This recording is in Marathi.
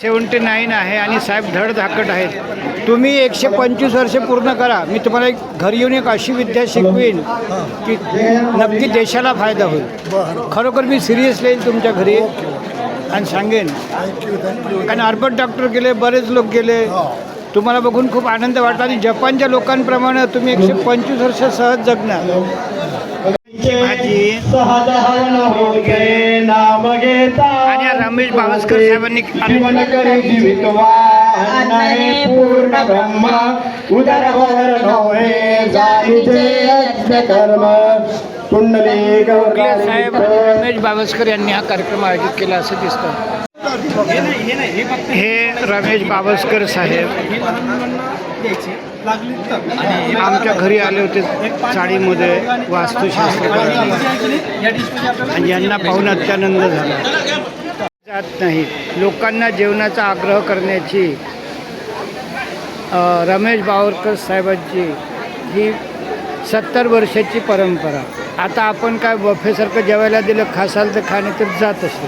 सेवन्टी नाईन आहे आणि साहेब धडधाकट आहेत. तुम्ही एकशे पंचवीस वर्षे पूर्ण करा. मी तुम्हाला एक घरी येऊन एक अशी विद्या शिकवीन की नक्की देशाला फायदा होईल. खरोखर मी सिरियस येईल तुमच्या घरी आणि सांगेन. कारण अर्बन डॉक्टर गेले बरेच लोक गेले. तुम्हाला बघून खूप आनंद वाटला आणि जपानच्या लोकांप्रमाणे तुम्ही एकशे पंचवीस वर्ष सहज जगणार. भाजी. होते नाम घेता आणि रमेश बावस्कर साहेबांनी जीवन करी पूर्ण ब्रह्म. उदरवर नव्हे जाईचे यज्ञ कर्म. कुंडली साहेब रमेश बावस्कर यांनी हा कार्यक्रम आयोजित केला असं दिसतं. हे रमेश बावस्कर साहेब. आमच्या घरी आले होते साडीमध्ये वास्तुशास्त्र आणि यांना पाहून अत्यानंद झाला. जात नाही. लोकांना जेवणाचा आग्रह करण्याची रमेश बावरकर साहेबांची ही सत्तर वर्षाची परंपरा. आता आपण काय बफेसारखं जेवायला दिलं खासाल तर खाणे तर जात असतो